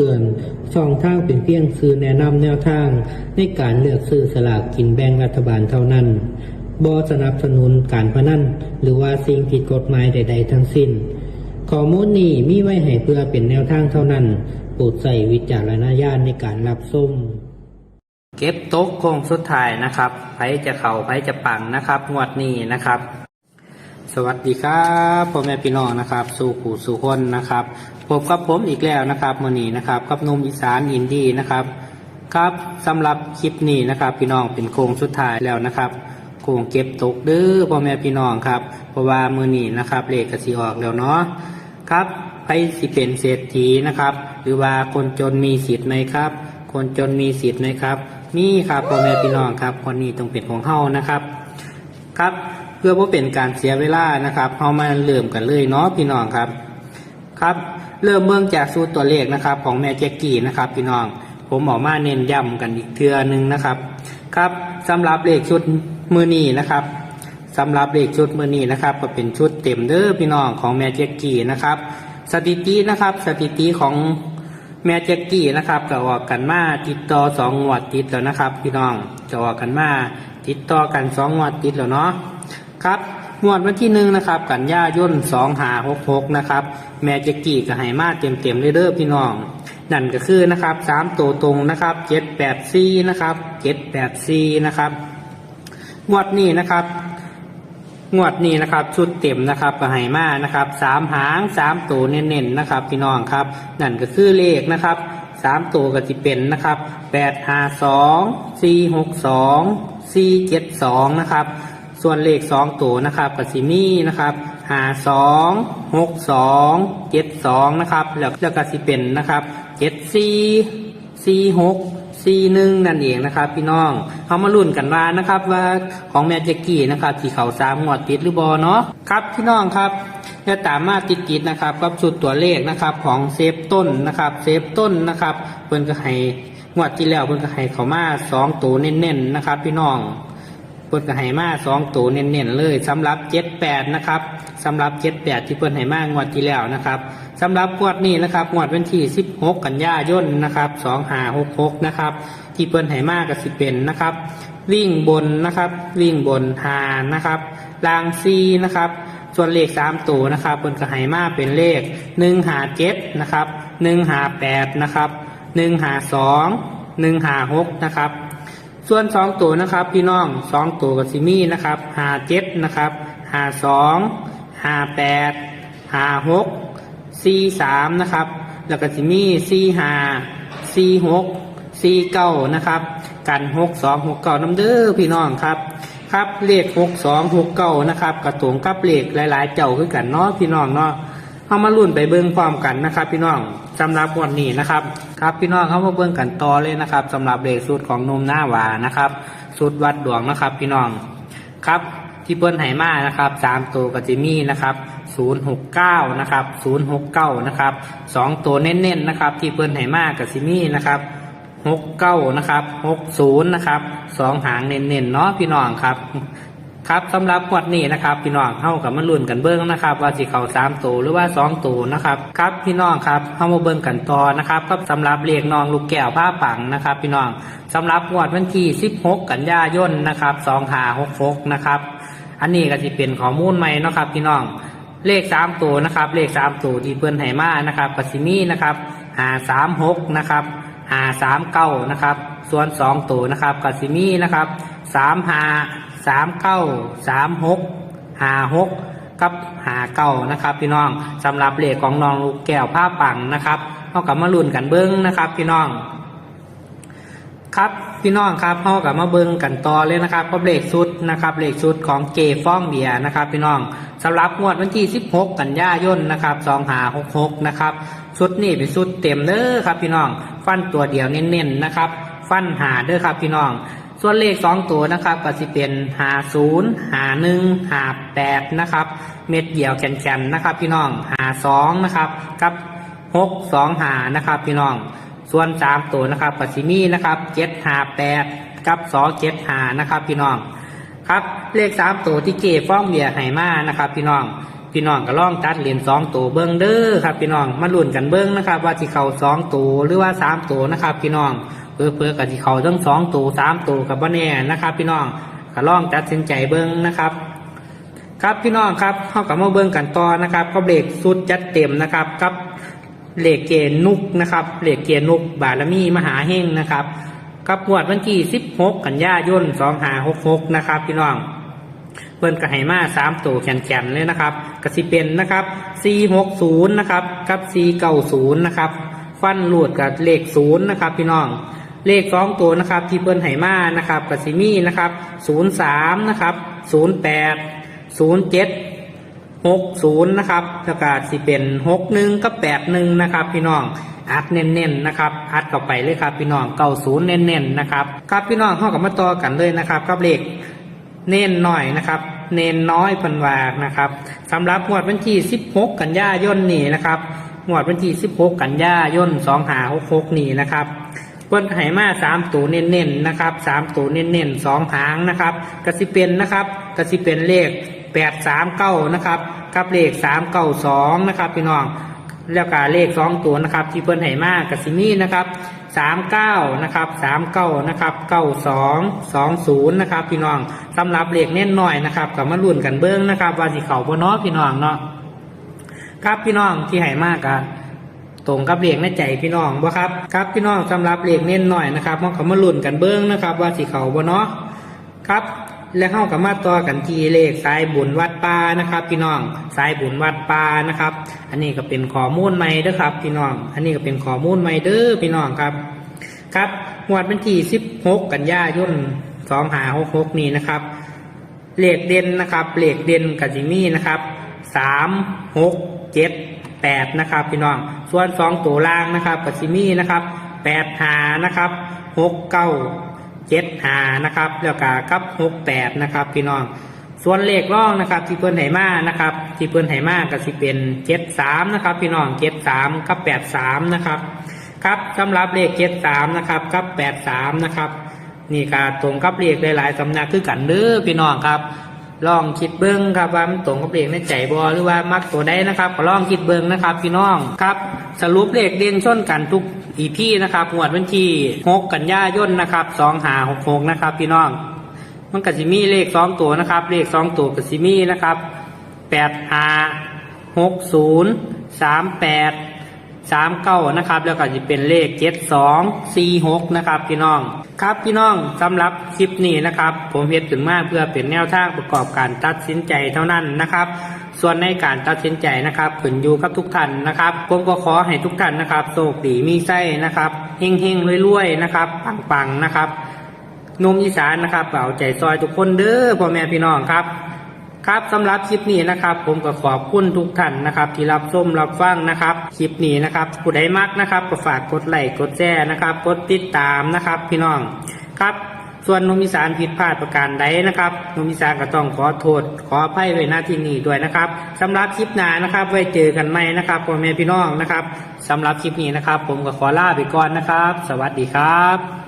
ตือน ช่องทางเป็นเพียงสื่อแนะนำแนวทาง ในการเลือกซื้อสลากกินแบ่งรัฐบาลเท่านั้นบอสนับสนุนการพนันหรือว่าสิ่งผิดกฎหมายใด ๆ ทั้งสิ้น ข้อมูลนี้มีไว้ให้เพื่อเป็นแนวทางเท่านั้นโปรดใส่วิจารณญาณในการรับส้มเก็บโต๊ะโค้งสุดท้ายนะครับไผจะเข่าไผจะปังนะครับ งวดนี้นะครับ สวัสดีครับพ่อแม่พี่น้องนะครับ สู่ผู้สู่คนนะครับพบกับผมอีกแล้วนะครับมื่อนี้นะครับกับนุ่มอีสานอินดี้นะครับ ครับสำหรับคลิปนี้นะครับ พี่น้องเป็นโค้งสุดท้ายแล้วนะครับโค้งเก็บตกเด้อพ่อแม่พี่น้องครับเพราะว่ามือนี้นะครับเลขกระสิออกแล้วเนาะครับไปสิเป็นเศรษฐีนะครับ หรือว่าคนจนมีสิทธิ์ไหมครับ คนจนมีสิทธิ์ไหมครับ มีครับพ่อแม่พี่น้องครับคนนี้ต้องเป็นของเฮานะครับ ครับ เพื่อว่าเป็นการเสียเวลานะครับเรามาเริ่มกันเลยเนาะพี่น้องครับครับ เริ่มเมืองจากสูตรตัวเลขนะครับ ของแม่แจ็กกี้นะครับ พี่น้องผมออกมาเน้นย้ำกันอีกเทือนึงนะครับ ครับสำหรับเลขชุดมือนี้นะครับสำหรับเลขชุดมือนี้นะครับ ก็เป็นชุดเต็มเด้อพี่น้องของแม่แจ็กกี้นะครับ สถิตินะครับ สถิติของแม่แจ็กกี้นะครับก็ออกกันมาติดต่อสองงวดติดแล้วนะครับ พี่น้องจะออกกันมาติดต่อกันสองงวดติดแล้วเนาะ ครับงวดวันที่หนึ่งนะครับกันยายนสองหาหกหกนะครับแม่จกกี้กับไหมาเต็มเต็มเลยเด้อพี่น้องนั่นก็คือนะครับสามตัวตรงนะครับเจ็ดแปดซีนะครับเจ็ดแปดซีนะครับงวดนี้นะครับงวดนี้นะครับชุดเต็มนะครับกับไหมานะครับสามหางสามตัวเน้นๆนะครับ พี่น้องครับนั่นก็คือเลขนะครับสามตัวก็จะเป็นนะครับแปดห้าสองสี่หกสองสี่เจ็ดสองนะครับ ส่วนเลขสองตัวนะครับกับซิมี่นะครับหาสองหกสองเจ็ดสองนะครับแล้วแล้วก็สิเป็นนะครับเจ็ดสี่สี่หกสี่หนึ่งนั่นเองนะครับ พี่น้องเขามาลุ้นกันว่านะครับว่าของแมจิกกี้นะครับที่เขาสามงวดติดหรือบอเนาะครับพี่น้องครับจะตามมาติดติดนะครับกับชุดตัวเลขนะครับของเซฟต้นนะครับเซฟต้นนะครับเพิ่นก็ให้งวดที่แล้วเพิ่นก็ให้เขามาสองตัวเน้นๆนะครับ พี่น้อง เพิ่นก็ให้มาสองตัวเน้นๆเลยสำหรับเจ็ดแปดนะครับสำหรับเจ็ดแปดที่เพิ่นให้มางวดที่แล้วนะครับสำหรับงวดนี้นะครับงวดวันที่สิบหกกันยายนนะครับสองหาหกหกนะครับที่เพิ่นให้มาก็สิเป็นนะครับวิ่งบนนะครับวิ่งบนหานะครับลางซีนะครับส่วนเลขสามตัวนะครับเพิ่นก็ให้มาเป็นเลขหนึ่งหาเจ็ดนะครับหนึ่งหาแปดนะครับหนึ่งหาสองหนึ่งหาหกนะครับ ส่วนสองตัวนะครับ พี่น้องสองตัวกับซิมี่นะครับหาเจ็ดนะครับหาสองหาแปดหาหกซีสามนะครับ แล้วก็ซิมี่ซีหาซีหกซีเก้านะครับ กันหกสองหกเก้าน้ำเด้อพี่น้องครับ ครับเลขหกสองหกเก้านะครับกระตรงกับเลขหลาย ๆ เจ้าคือกันเนาะพี่น้องเนาะ เอามาลุ่นไปเบิ้งพร้อมกันนะครับ พี่น้องสำหรับวันนี้นะครับครับพี่น้องเขามาเบิ้งกันต่อเลยนะครับสำหรับเลขสูตรของนมหน้าหวานะครับสูตรวัดดวงนะครับ พี่น้องครับที่เปิ้นไหมานะครับสามตัวกับจิมี่นะครับศูนย์หกเก้านะครับศูนย์หกเก้านะครับสองตัวเน้นๆนะครับ ที่เปิ้นไหมากับจิมี่นะครับหกเก้านะครับหกศูนย์นะครับสองหางเน้นๆเนาะพี่น้องครับ ครับสำหรับงวดนี้นะครับ พี่น้องเข้ากับมาลุ้นกันเบิ้งนะครับ ว่าสิเขาสามตัวหรือว่าสองตัวนะครับครับพี่น้องครับเข้ามาเบิ้งกันต่อนะครับก็สำหรับเลขน้องลูกแก้วผ้าปังนะครับ พี่น้องสำหรับงวดวันที่ 16 กันยายนนะครับ2หา66นะครับอันนี้ก็จะเป็นข้อมูลใหม่นะครับ พี่น้องเลขสามตัวนะครับ เลขสามตัวที่เพื่อนไหมานะครับปัสิมีนะครับหาสามหกนะครับหาสามเก้านะครับ ส่วนสองตัวนะครับกัสิมีนะครับสามหา สามเก้าสามหกหาหกกับหาเก้านะครับ พี่น้องสำหรับเลขของน้องลูกแก้วผ้าปังนะครับเท่ากับมาลุ้นกันเบิ้งนะครับ พี่น้อง ครับพี่น้องครับพ่อกับมาเบิ้งกันต่อเลยนะครับกับเลขชุดนะครับเลขชุดของเจฟ้องเบียนะครับ พี่น้องสำหรับงวดวันที่ 16 กันยายนนะครับ2หา66นะครับชุดนี้เป็นชุดเต็มเด้อครับ พี่น้องฟันตัวเดียวเน้นๆนะครับ ฟันหาเด้อครับ พี่น้อง ส่วนเลข2ตัวนะครับก็จะเป็นหาศูนย์หาหนึ่งหาแปดนะครับ เม็ดเดี่ยวแข็งๆนะครับ พี่น้องหาสองนะครับกับหกสองหานะครับ พี่น้อง ส่วนสามตัวนะครับปัสิมีนะครับเจ็ดหาแปดกับสองเจ็ดหานะครับพี่น้องครับเลขสามตัวที่เจฟ้องเบียไหมานะครับ พี่น้องพี่น้องก็ลองตัดเหรียญสองตัวเบิ้งเด้อครับ พี่น้องมาลุ้นกันเบิ้งนะครับ ว่าที่เขาสองตัวหรือว่าสามตัวนะครับ พี่น้อง พื่อเพื่อกับที่เขาทั้งสองตัวสามตัวกับบ่แน่นะครับ พี่น้องก็ลองตัดสินใจเบิ้งนะครับ ครับพี่น้องครับเข้ากับมาเบิ้งกันต่อนะครับก็เบรกสุดจัดเต็มนะครับกับเหล็กเกณฑ์นุกนะครับเหล็กเกณฑ์นุกบารมีมหาเฮงนะครับกับงวดวันที่16 กันยายน2566นะครับพี่น้องเพิ่นกระไหมาสามตัวแขนๆเลยนะครับกสิเป็นนะครับ460นะครับกับ490นะครับฟันหลุดกับเลขศูนย์นะครับพี่น้อง เลขสองตัวนะครับที่เพิ่นไหมานะครับกสิมีนะครับ03นะครับ08 07 60นะครับแล้วก็สิเป็น61กับ81นะครับ พี่น้องอัดเน้นๆนะครับอัดเข้าไปเลยครับพี่น้องเก้าศูนย์เน้นๆนะครับครับพี่น้องเข้ากับมาต่อกันเลยนะครับกับเลขเน้นหน่อยนะครับเน้นน้อยพันวานะครับสำหรับงวดวันที่ 16 กันยายนนี้นะครับงวดวันที่ 16 กันยายน 2566 นี้นะครับ เพิ่นไหมาสามตัวเน้นๆนะครับสามตัวเน้นๆสองหางนะครับกสิเป็นนะครับกสิเป็นเลข839นะครับกับเลข392นะครับพี่น้องแล้วก็เลขสองตัวนะครับ ที่เพิ่นไหมากกับซิมีนะครับสามเก้านะครับสามเก้านะครับเก้าสองสองศูนย์นะครับ พี่น้องสำหรับเลขเน้นหน่อยนะครับกับมาลุ่นกันเบิ้งนะครับว่าสิเขาบ่เนาะพี่น้องเนาะครับพี่น้องที่ไหมากอะ ตรงกับเลขในใจพี่น้องบ่ครับครับพี่น้องสำหรับเลขเน้นหน่อยนะครับมันก็มาลุ่นกันเบิ้งนะครับ ว่าสิเขาบ่เนาะครับและเข้ากับมาต่อกันทีเลขสายบุญวัดป่านะครับ พี่น้องสายบุญวัดป่านะครับ อันนี้ก็เป็นข้อมูลใหม่เด้อครับ พี่น้อง อันนี้ก็เป็นข้อมูลใหม่เด้อพี่น้องครับ ครับงวดวันที่16 กันยายน2566นี้นะครับเลขเด่นนะครับเลขเด่นกับจิมี่นะครับสาม หกเจ็ดแปดนะครับพี่น้องส่วนสองตัวล่างนะครับกับจิมี่นะครับแปดหานะครับหกเก้าเจ็ดหานะครับแล้วก็กับหกแปดนะครับพี่น้องส่วนเลขร่องนะครับที่เพิ่นไหมานะครับที่เพิ่นไหมาก็สิเป็นเจ็ดสามนะครับพี่น้องเจ็ดสามกับแปดสามนะครับครับสำหรับเลขเจ็ดสามนะครับกับแปดสามนะครับนี่ก็ตรงกับเลขหลายๆสำนักคือกันเด้อพี่น้องครับ ลองคิดเบิ้งครับว่ามันตรงกับเลขในใจบอหรือว่ามักตัวใดนะครับก็ลองคิดเบิ้งนะครับพี่น้องครับสรุปเลขเด่นชนกันทุกอีพีนะครับงวดวันที่6กันยายนนะครับ2หา66นะครับพี่น้อง มันก็สิมีเลขสองตัวนะครับ เลขสองตัวก็สิมีนะครับแปดห้าหกศูนย์ สามเก้านะครับแล้วก็จะเป็นเลขเจ็ดสองสี่หกนะครับพี่น้อง ครับพี่น้องสำหรับคลิปนี้นะครับ ผมเพียถึงมากเพื่อเป็นแนวทางประกอบการตัดสินใจเท่านั้นนะครับ ส่วนในการตัดสินใจนะครับขึ้นอยู่กับทุกท่านนะครับ ผมก็ขอให้ทุกท่านนะครับโชคดีมีไส้นะครับเฮงเฮงรวยๆนะครับปังๆนะครับนุ่มอีสานนะครับเอาใจซอยทุกคนเด้อพ่อแม่พี่น้องครับ ครับสำหรับคลิปนี้นะครับ ผมก็ขอบคุณทุกท่านนะครับ ที่รับชมรับฟังนะครับคลิปนี้นะครับผู้ใดมักนะครับก็ฝากกดไลค์กดแชร์นะครับ กดติดตามนะครับ พี่น้องครับ ส่วนนุมอีสานผิดพลาดประการใดนะครับนุมอีสานก็ต้องขอโทษ ขออภัยไว้หน้าที่นี้ด้วยนะครับสำหรับคลิปหน้านะครับ ไว้เจอกันใหม่นะครับพ่อแม่พี่น้องนะครับสำหรับคลิปนี้นะครับ ผมก็ขอลาไปก่อนนะครับ สวัสดีครับ